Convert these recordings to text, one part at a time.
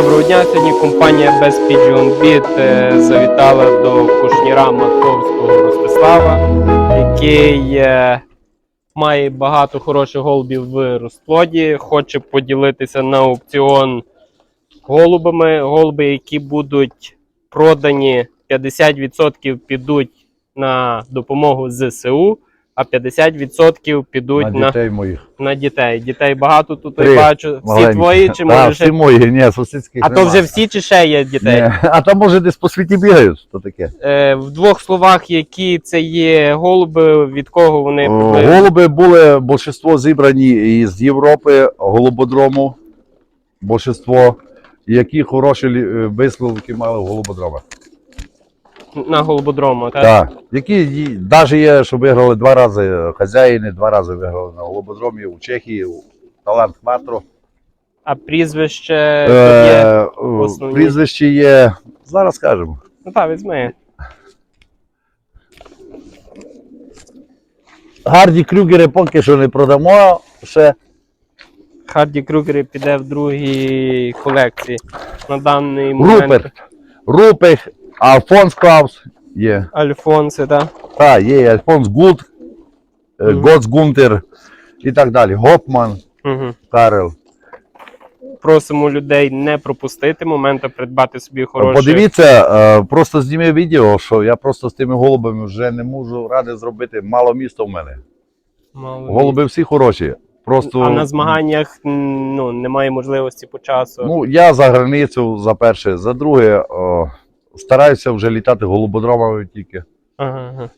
Доброго дня. Сьогодні компанія Best Pigeon Beat е, завітала до кушніра Матковського Ростислава, який е, має багато хороших голубів в розплоді. Хоче поділитися на аукціон голубами. Голуби, які будуть продані, 50% підуть на допомогу ЗСУ, а 50% підуть на на, дітей моїх. на дітей. Дітей багато тут я Три бачу. Всі Маленькі. твої чи Та, може всі ще мої, ні, сусідських а то вже всі чи ще є дітей? Ні. А там може десь по світі бігають, то таке. Е, в двох словах, які це є голуби, від кого вони О, були? Голуби були, більшість зібрані із Європи, голубодрому, більшість, які хороші лі- е, висловки мали в голубодромах. На голубодрому, так? Так. Які навіть є, що виграли два рази хазяїни, два рази виграли на голубодромі у Чехії, у Талант Кватро. А прізвище тут є. Е, основні. прізвище є, зараз скажемо. Ну так, візьми. Гарді Крюгери поки що не продамо ще. Харді Крюгери піде в другій колекції. На даний момент. Руперт, Рупех, Альфонс Клаус є. Альфонси, так? Так, є Альфонс Гуд, е. Гоц Гунтер і так далі. Гопман, Угу. Карел. Просимо людей не пропустити моменту придбати собі хороше. Подивіться, е, просто зніми відео, що я просто з тими голубами вже не можу ради зробити. Мало міста в мене. Мало Голуби всі хороші. Просто А на змаганнях ну, немає можливості по часу. ну, я за границю за перше. За друге, о, стараюся вже літати голубодромами тільки. Ага, ага.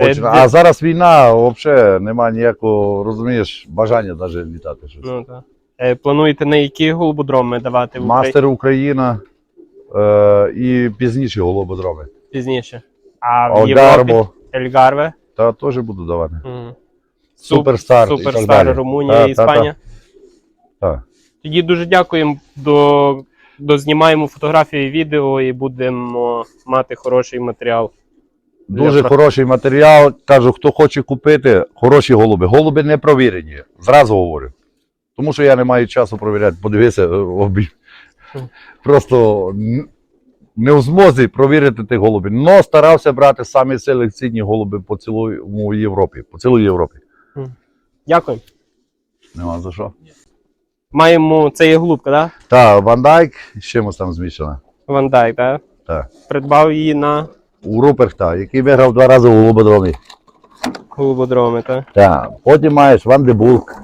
Е, А зараз війна, взагалі немає ніякого, розумієш, бажання навіть літати щось. Ну, так. Е, плануєте на які голубодроми давати в Мастер Україна е, і пізніші голубодроми. пізніше? А в Європі Одарбо, Ельгарве, та теж буду давати. Мгм. Суперстар. і так Суперстар, далі. Румунія, Та, та, Іспанія. та, та. Тоді дуже дякуємо. До, дознімаємо фотографії, відео і будемо мати хороший матеріал. Дуже Для- хороший матеріал. Кажу, хто хоче купити, хороші голуби. Голуби не провірені. Зразу говорю. Тому що я не маю часу провіряти. Подивися, е, обі. Просто не в змозі провірити тих голубів. Но старався брати самі селекційні голуби по цілому Європі. По цілій Європі. Дякую. Нема за що. Маємо. Це є голубка, так? Так, Ван Дайк з чимось там змішана. Ван Дайк, так? Так. Придбав її на У Руперта, який виграв два рази у голубодромі. голубодроми, так? Так. Потім маєш Ван де Булк.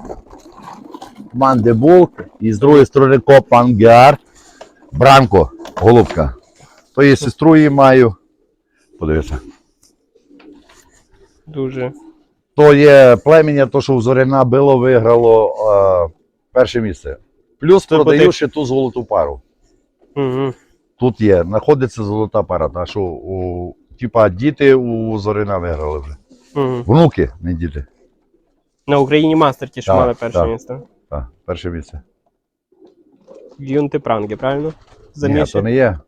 Ван де Булк. І з другої сторони Коп Ангар. Бранко, голубка. То є сестру її маю. Подивися. Дуже. То є племіння, то, що у Зоряна було, виграло перше місце. Плюс Це продаю буде- ще ту золоту пару. Угу. Тут є, знаходиться золота пара. Та, що у, типа діти у Зорина виграли вже. Угу. Внуки, не діти. На Україні мастер ті, що Так, мали перше так. місце. Так, перше місце. Юнти Пранги, правильно? Ні, то не є.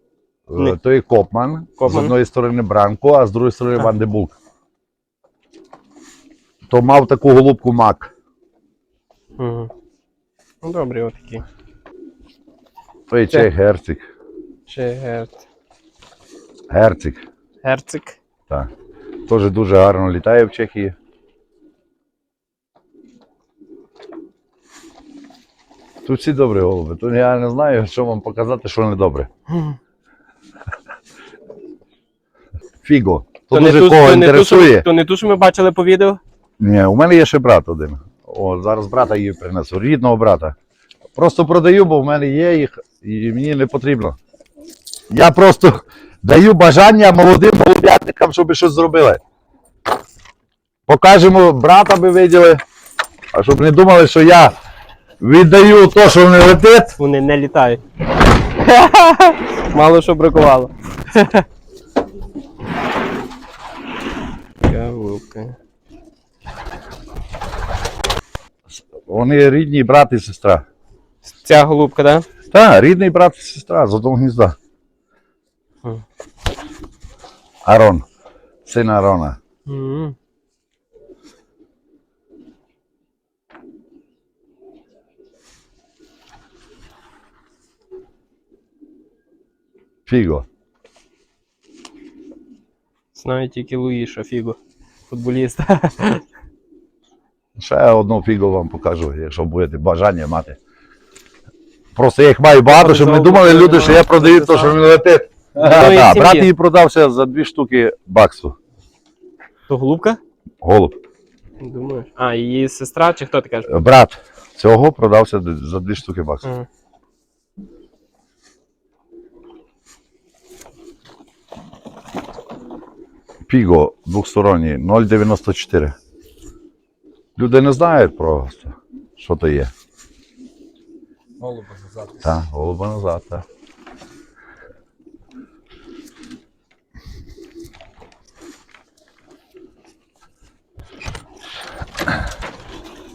Е, Ні. То є Копман. Копман. З одної сторони Бранко, а з другої сторони Так. Ван. То мав таку голубку Мак. Угу. Ну, добрі, отакі. То є Це- чей герцик. Чи герц. Герцик. Герцик. Так. Теж дуже гарно літає в Чехії. Тут всі добрі голуби. Тут я не знаю, що вам показати, що не добре. Фіго. То, То не дуже ту, кого то, не ту, що, то не ту, що ми бачили по відео? Ні, у мене є ще брат один. О, зараз брата її принесу, рідного брата. Просто продаю, бо в мене є їх і мені не потрібно. Я просто даю бажання молодим голубятникам, щоб щось зробили. Покажемо, брата би виділи, а щоб не думали, що я віддаю то, що не летить. Вони не літають. Мало що бракувало. Голубка. Вони рідні брат і сестра. Ця голубка, так? Так, рідний брат і сестра з одного гнізда. Хм. Арон. Син Арона. Да? М. Фіго. Знаю тільки Луїша Фіго, футболіст. Ще одну фігу вам покажу, якщо будете бажання мати. Просто я їх маю багато, щоб не думали люди, що я продаю те, що він летить. Да. Брат її продався за дві штуки баксу. То голубка? Голуб. Думаєш? А, її сестра чи хто ти кажеш? Брат цього продався за дві штуки баксу. Ага. Піго двохсторонній 0,94. Люди не знають просто, що то є. Голуба назад. Так, голуба назад, так.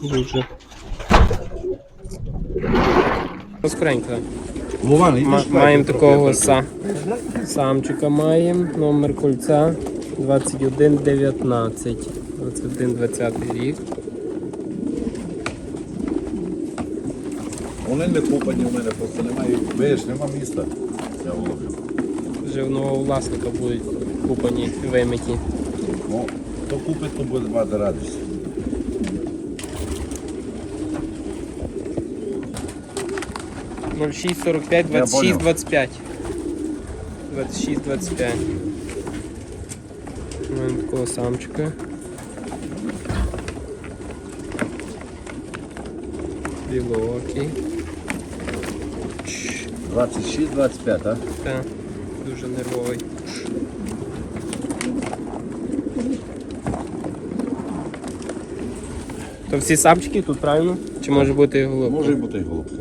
Дуже. Скоренько. Ма- маємо такого са. самчика маємо, номер кольця 2119. 2120 рік. Вони не купані в мене, просто немає. Видиш, нема міста для голубів. Вже в нового власника будуть купані, вимиті. Ну, хто купить, то буде мати радість. – 06 45 Я 26 понял. 25. 26 25. Маємо такого самчика. Білоокий. 26-25, а? Так, дуже нервовий. То всі самчики тут, правильно? Чи може бути і голубка? Може бути і голубка.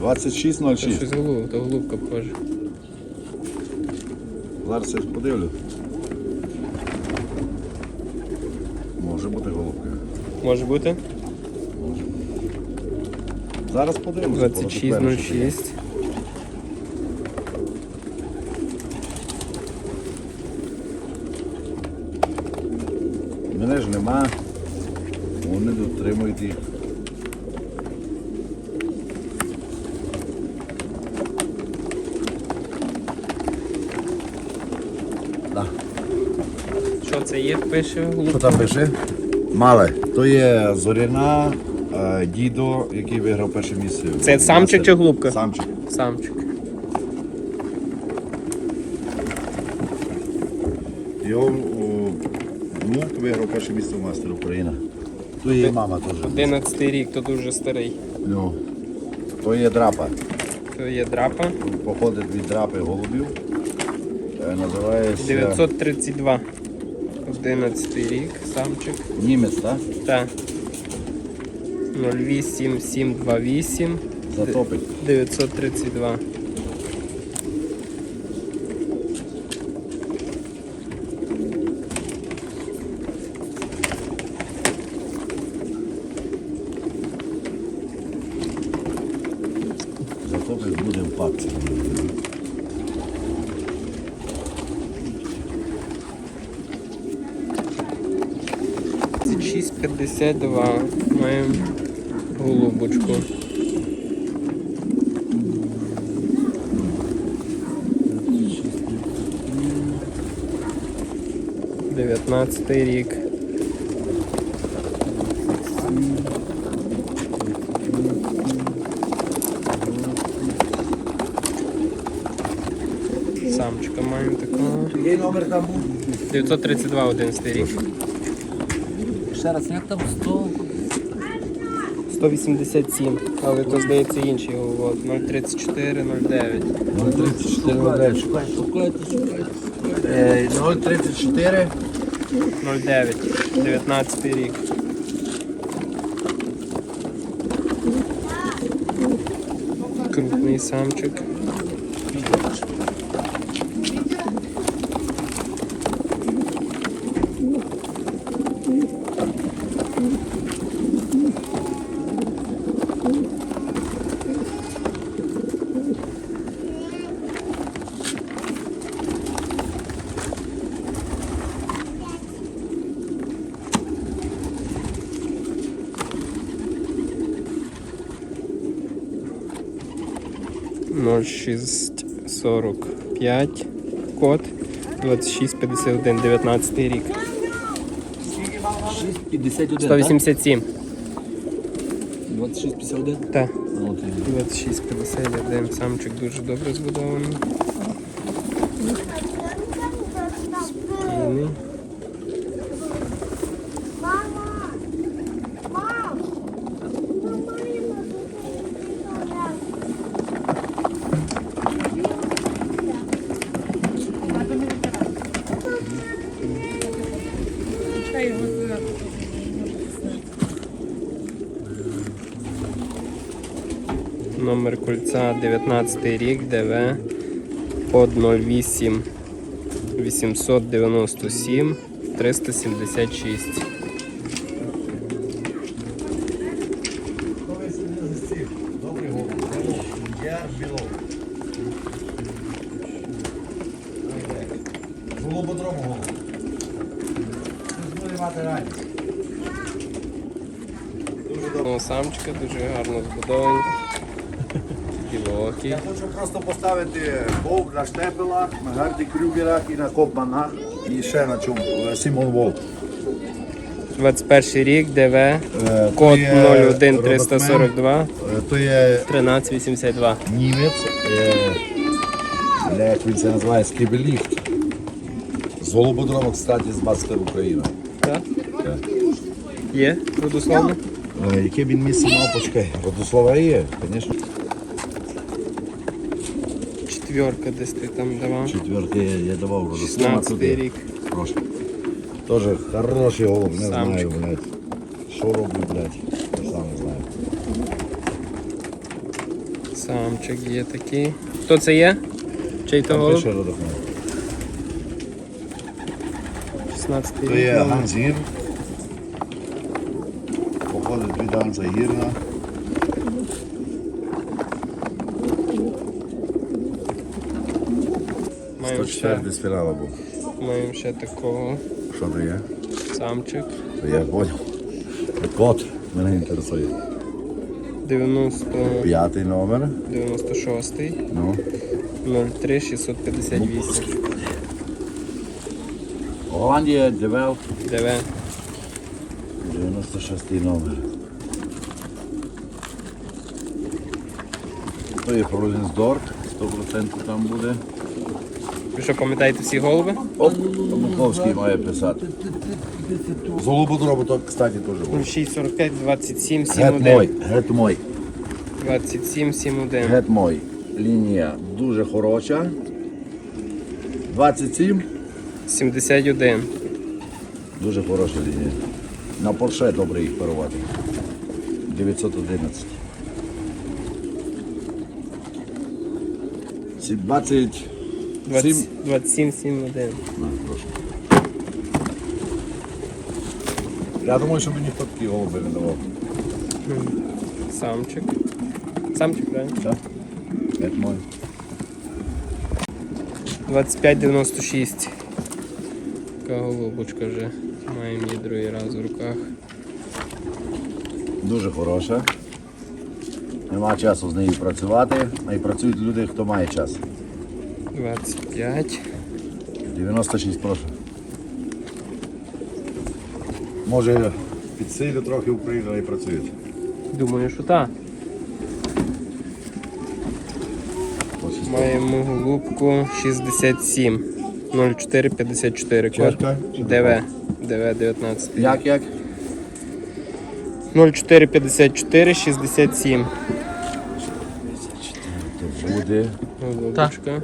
Це 26-06. щось голубка, то голубка похоже. Зараз я подивлю. Може бути голубка. Може бути? Зараз подивимося. 26.06. це є? Пише Що там пише? Мале. То є Зоряна, е, дідо, який виграв перше місце. Це самчик чи голубка? Самчик. Самчик. Його о, внук виграв перше місце в мастер України. То є мама теж. 11 рік, то дуже старий. Ну, то є драпа. То є драпа. Походить від драпи голубів. Е, Називається 932. 11 рік, самчик. німець, так? Так. 08728 Затопить. 932. Затопить буде в папці. 5652. Маємо голубочку. Дев'ятнадцятий рік. Самчика маємо такого. Який номер там був? 932 11 рік. Ще раз, як там 100? 187, але то здається інший голод. 034, 09. 034 модель. Шукайте, шукайте, шукайте. Е, 034. 09, 19 рік. Крупний самчик. Ноль шість 45 код 2651, 19 рік. 6,51, 187. 26,51? Так. Ну, 2651. Самчик дуже добре збудований. Номер кольця 19 рік, ДВ под 08 897 376. Голубодрому голову. буде мати радість. Ну, самчика дуже гарно збудовані. Білокі. Я хочу просто поставити вовк на штепелах, на гарді крюгерах і на копманах. І ще на чому е, Сімон Волк. 21 рік, ДВ, Е, код 01342 Е, То є 1382. німець, е, бля, як він це називає, скібеліхт. З Голубодрому, кстати, з Мастер Україна. Так? Так. Є, родословно? Е, Яке він місце мав, почекай. Родослова є, звісно. Четверка десь ти там давав. Четвертий я, я давав родослова. 16 рік. Прошу. Тоже хороший голуб, не Самчик. знаю, блядь. Що роблю, блядь, я сам не знаю. Самчик є такий. Хто це є? Чий то Там голуб? пише родослова. 16 То є рік. голуб. Ганс Походить від Гірна. Маємо ще, 104 з фінала був. маємо ще такого Що то є? самчик. То я понял. Кот мене інтересує. 90, П'ятий номер. 96, Ну. 03 658. Голландія, Девел. ДВ. 96 номер. То є Фролінсдорт, 100% там буде. Ви що пам'ятаєте всі голуби? Оп, Маховський має писати. З голубодрому, то, кстати, теж був. 0645 27 Гет мой, 71. гет мой, 27 71. гет мой. Лінія дуже хороша. 27, 71. дуже хороша лінія. На Порше добре їх парувати. 911. Ці 20. 20, 27 71. На, прошу. Я думаю, що мені ніхто такі голуби не давав. Самчик. Самчик, правильно? Так? Гет мой. 2596. Така голубочка вже. Маємо її другий раз в руках. Дуже хороша. Нема часу з нею працювати, а й працюють люди, хто має час. 25. 96 прошу. Може підсилю трохи Україна і працюють. Думаю, що так. Маємо голубку 67. 0454 код. ДВ. ДВ 19. Як як? 0454 67. То буде. Голубочка.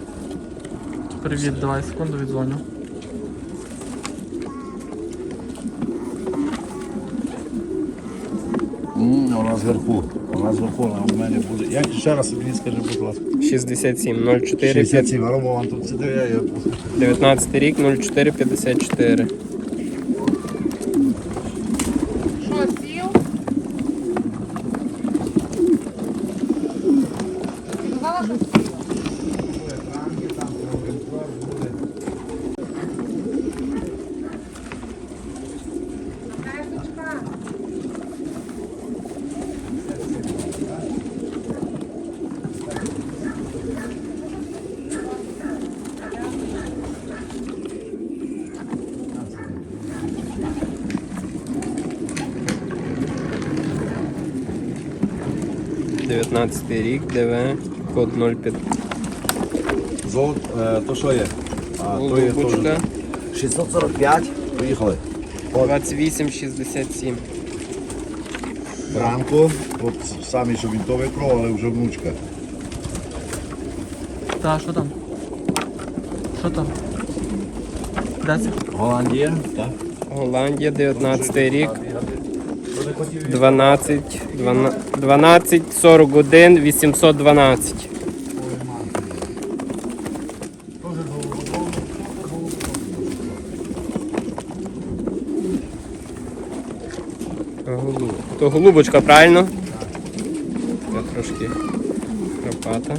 Привіт, давай секунду відзвоню. У нас зверху. Вона зверху, вона у мене буде. Як ще раз мені скажи, будь ласка. 67 04 67, а Рома вам тут сидив, я, я 19 рік 0454. 19 рік, ДВ, код 05. Золот, е, то що є? А, то є Голубочка теж 645. Поїхали. 2867. Франко, от самі, що він то викров, але вже внучка. Та, що там? Що там? Де це? Голландія, так. Голландія, 19 рік. 12, 12, 12 41, 812. Голуб. То голубочка, правильно? Я трошки кропата.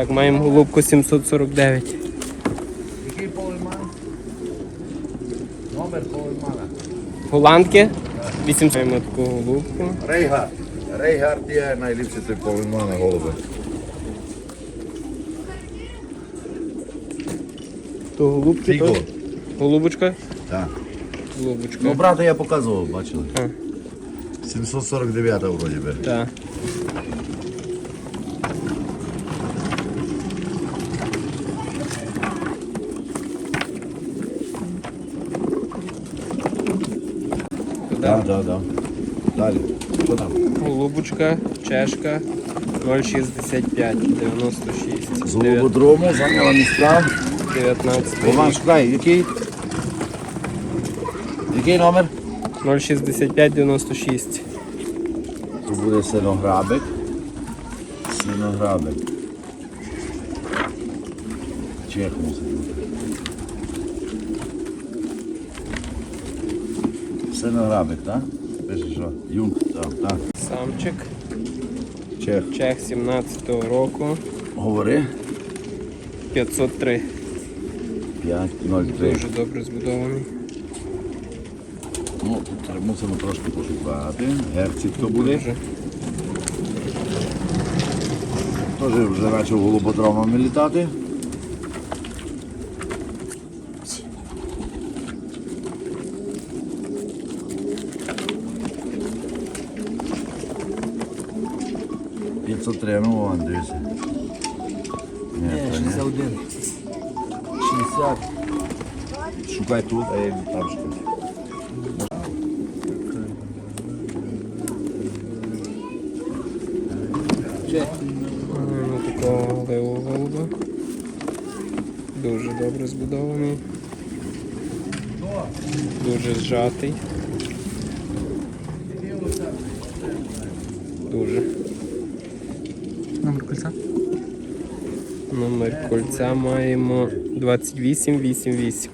Так, маємо голубку 749. Який полиман? Номер полимана. Голландки? 800. Маємо таку голубку. Рейгард. Рейгард є найліпший той полимана голуби. То голубки Фіго. теж? Голубочка? Так. Голубочка. Ну, брата я показував, бачили. А. 749 вроді би. Так. Так, так. Далі. Що там? Голубочка, чешка 0,65, 96. З голубодрому зайняла міста. 19 Роман, шукай, який? Який номер? 0,65, 96. Тут буде синограбик. Синограбик. Чех мусить бути. Синограбик, так? Пише що? Юнг, так, так. Самчик, Чех. чех 17-го року, Говори. 503. 5.03. Дуже добре збудований. Ну, тут мусимо трошки пошукати. Герців хто буде? Дуже. Теж вже почав голубодромами літати. П'ятсот три, ну вон, дивіться. Ні, Ні, то ні. 61. 60. Шукай тут, а я йду там такого левого голуба. Дуже добре збудований. Дуже зжатий. Дуже. Номер кольця? Номер кольця маємо 2888.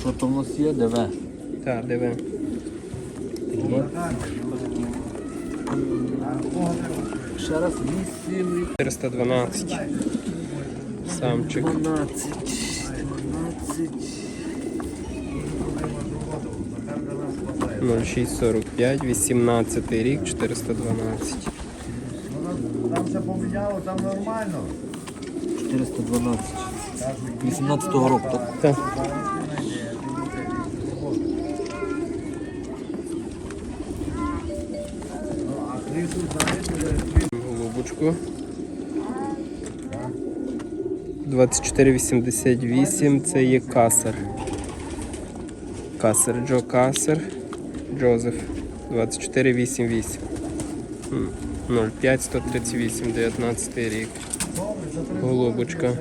Що там у нас є? ДВ. Так, диви. Ще раз 8, 412. Самчик. 12, 12. 0645, 18 рік, 412. Там все поміняло, там нормально. 412. 18-го року, так? Так. Голубочку. 2488 це є касер. Касер Джо Касер. Джозеф. 2488. М, 05 138, 19 рік. Голубочка.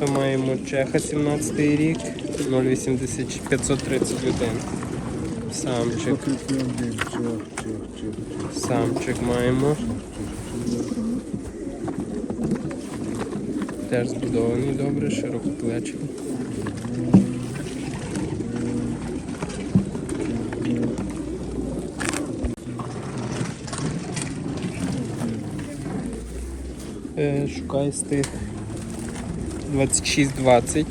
Ми маємо Чеха 17 рік, 080 531. Самчик. Самчик маємо. Теж збудований добре, широкоплечий. Е, шукаю стих 26-20.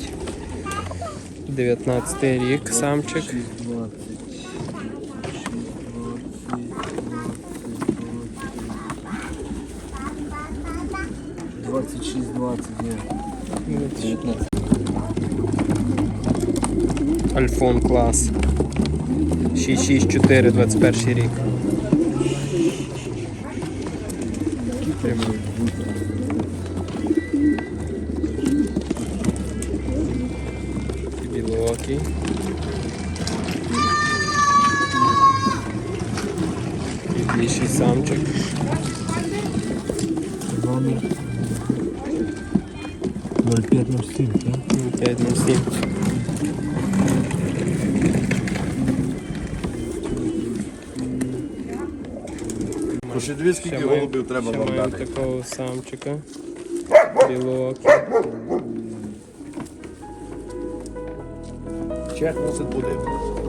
19 рік, самчик. Двадцять шість двадцять Альфон клас. 664, 21 рік. Прямий. Білокий. Більший самчик. Номер 0507, так? 5 на 7. То ще дві скільки голубів треба ще маємо дати. такого самчика. Білокий. Чек мусить бути.